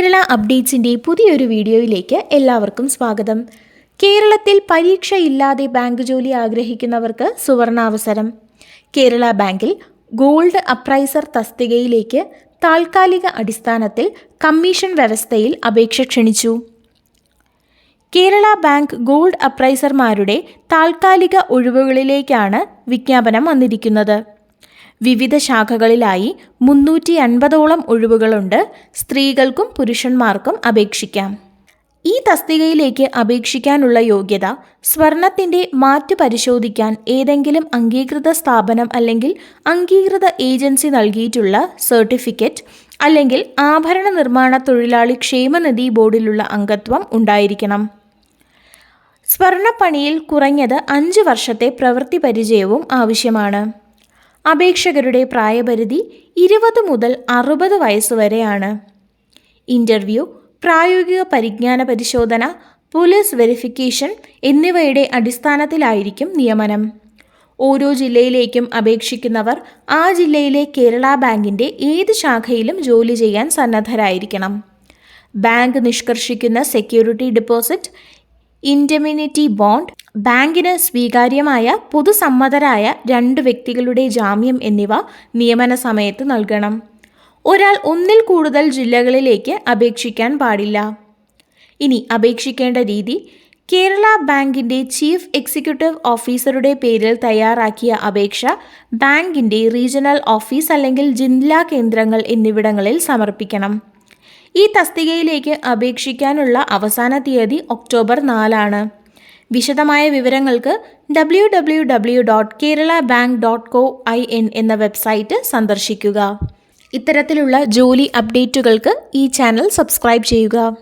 കേരള അപ്ഡേറ്റ്സിന്റെ പുതിയൊരു വീഡിയോയിലേക്ക് എല്ലാവർക്കും സ്വാഗതം. കേരളത്തിൽ പരീക്ഷയില്ലാതെ ബാങ്ക് ജോലി ആഗ്രഹിക്കുന്നവർക്ക് സുവർണാവസരം. കേരള ബാങ്കിൽ ഗോൾഡ് അപ്രൈസർ തസ്തികയിലേക്ക് താൽക്കാലിക അടിസ്ഥാനത്തിൽ കമ്മീഷൻ വ്യവസ്ഥയിൽ അപേക്ഷ ക്ഷണിച്ചു. കേരള ബാങ്ക് ഗോൾഡ് അപ്രൈസർമാരുടെ താൽക്കാലിക ഒഴിവുകളിലേക്കാണ് വിജ്ഞാപനം വന്നിരിക്കുന്നത്. വിവിധ ശാഖകളിലായി മുന്നൂറ്റി അൻപതോളം ഒഴിവുകളുണ്ട്. സ്ത്രീകൾക്കും പുരുഷന്മാർക്കും അപേക്ഷിക്കാം. ഈ തസ്തികയിലേക്ക് അപേക്ഷിക്കാനുള്ള യോഗ്യത സ്വർണത്തിന്റെ മാറ്റ് പരിശോധിക്കാൻ ഏതെങ്കിലും അംഗീകൃത സ്ഥാപനം അല്ലെങ്കിൽ അംഗീകൃത ഏജൻസി നൽകിയിട്ടുള്ള സർട്ടിഫിക്കറ്റ് അല്ലെങ്കിൽ ആഭരണ നിർമ്മാണ തൊഴിലാളി ക്ഷേമനിധി ബോർഡിലുള്ള അംഗത്വം ഉണ്ടായിരിക്കണം. സ്വർണപ്പണിയിൽ കുറഞ്ഞത് അഞ്ച് വർഷത്തെ പ്രവൃത്തി പരിചയവും ആവശ്യമാണ്. അപേക്ഷകരുടെ പ്രായപരിധി ഇരുപത് മുതൽ അറുപത് വയസ്സുവരെയാണ് ഇന്റർവ്യൂ പ്രായോഗിക പരിജ്ഞാന പരിശോധന പോലീസ് വെരിഫിക്കേഷൻ എന്നിവയുടെ അടിസ്ഥാനത്തിലായിരിക്കും നിയമനം. ഓരോ ജില്ലയിലേക്കും അപേക്ഷിക്കുന്നവർ ആ ജില്ലയിലെ കേരള ബാങ്കിന്റെ ഏത് ശാഖയിലും ജോലി ചെയ്യാൻ സന്നദ്ധരായിരിക്കണം. ബാങ്ക് നിഷ്കർഷിക്കുന്ന സെക്യൂരിറ്റി ഡെപ്പോസിറ്റ് ഇൻഡെമിനിറ്റി ബോണ്ട് ബാങ്കിന് സ്വീകാര്യമായ പൊതുസമ്മതരായ രണ്ട് വ്യക്തികളുടെ ജാമ്യം എന്നിവ നിയമന സമയത്ത് നൽകണം. ഒരാൾ ഒന്നിൽ കൂടുതൽ ജില്ലകളിലേക്ക് അപേക്ഷിക്കാൻ പാടില്ല. ഇനി അപേക്ഷിക്കേണ്ട രീതി കേരള ബാങ്കിന്റെ ചീഫ് എക്സിക്യൂട്ടീവ് ഓഫീസറുടെ പേരിൽ തയ്യാറാക്കിയ അപേക്ഷ ബാങ്കിന്റെ റീജിയണൽ ഓഫീസ് അല്ലെങ്കിൽ ജില്ലാ കേന്ദ്രങ്ങൾ എന്നിവിടങ്ങളിൽ സമർപ്പിക്കണം. ഈ തസ്തികയിലേക്ക് അപേക്ഷിക്കാനുള്ള അവസാന തീയതി ഒക്ടോബർ നാലാണ്. വിശദമായ വിവരങ്ങൾക്ക് W W W dot Kerala bank dot co I N എന്ന വെബ്സൈറ്റ് സന്ദർശിക്കുക. ഇത്തരത്തിലുള്ള ജോലി അപ്ഡേറ്റുകൾക്ക് ഈ ചാനൽ സബ്സ്ക്രൈബ് ചെയ്യുക.